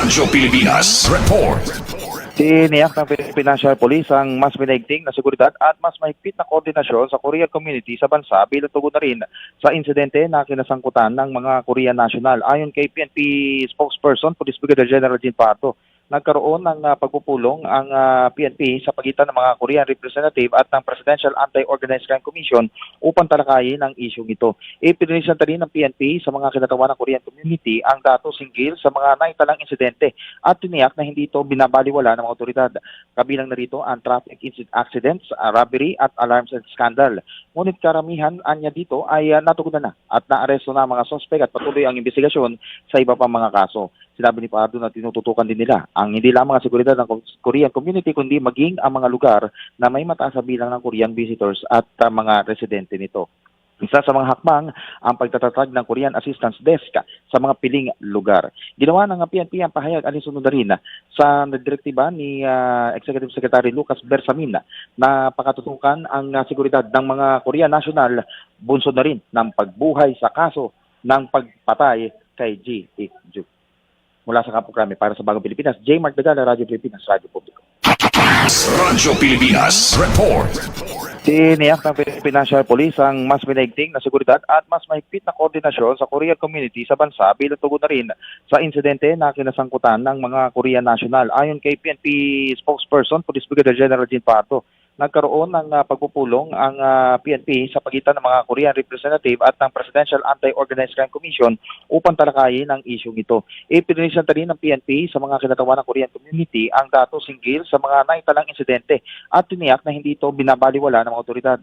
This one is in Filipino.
Radyo Pilipinas. Report. Tiniyak ng Financial Police ang mas minaigting na seguridad at mas mahigpit na koordinasyon sa Korean community sa bansa bilang tugon na rin sa insidente na kinasangkutan ng mga Korean national. Ayon kay PNP spokesperson, Police Brigadier General Jean Pato, nagkaroon ng ah, pagpupulong ang ah, PNP sa pagitan ng mga Korean representative at ng Presidential Anti-Organized Crime Commission upang talakayin ang isyong ito. Ipinilisanta rin ng PNP sa mga kinatawa ng Korean community ang datos hinggil sa mga naitalang insidente at tiniyak na hindi ito binabaliwala ng mga otoridad. Kabilang na rito ang traffic incident accidents, ah, robbery at alarms and scandal. Ngunit karamihan anya dito ay uh, natugunan na at naaresto na ang mga sospek at patuloy ang investigasyon sa iba pang mga kaso. Sinabi ni Pardo na tinututukan din nila ang hindi lamang ang seguridad ng Korean community kundi maging ang mga lugar na may mataas na bilang ng Korean visitors at uh, mga residente nito. Isa sa mga hakbang ang pagtatatag ng Korean Assistance Desk sa mga piling lugar. Ginawa ng PNP ang pahayag alinsunod na rin sa direktiba ni ah, Executive Secretary Lucas Bersamin na pakatutukan ang ah, seguridad ng mga Korean national bunsod na rin ng pagbuhay sa kaso ng pagpatay kay G. Ik Juk. Mula sa Kampo para sa Bagong Pilipinas, J. Mark Dagala, Radyo Pilipinas, Radyo Publiko. Radyo Pilipinas. Report. Tiniyak ng Financial Police ang mas minaigting na seguridad at mas mahigpit na koordinasyon sa Korean community sa bansa bilang tugon na rin sa insidente na kinasangkutan ng mga Korean national. Ayon kay PNP spokesperson, Police Brigadier General Jean Pato, nagkaroon ng ah, pagpupulong ang ah, PNP sa pagitan ng mga Korean representative at ng Presidential Anti-Organized Crime Commission upang talakayin ang isyong ito. Ipinilisanta rin ng PNP sa mga kinatawa ng Korean community ang datos hinggil sa mga naitalang insidente at tiniyak na hindi ito binabaliwala ng mga otoridad.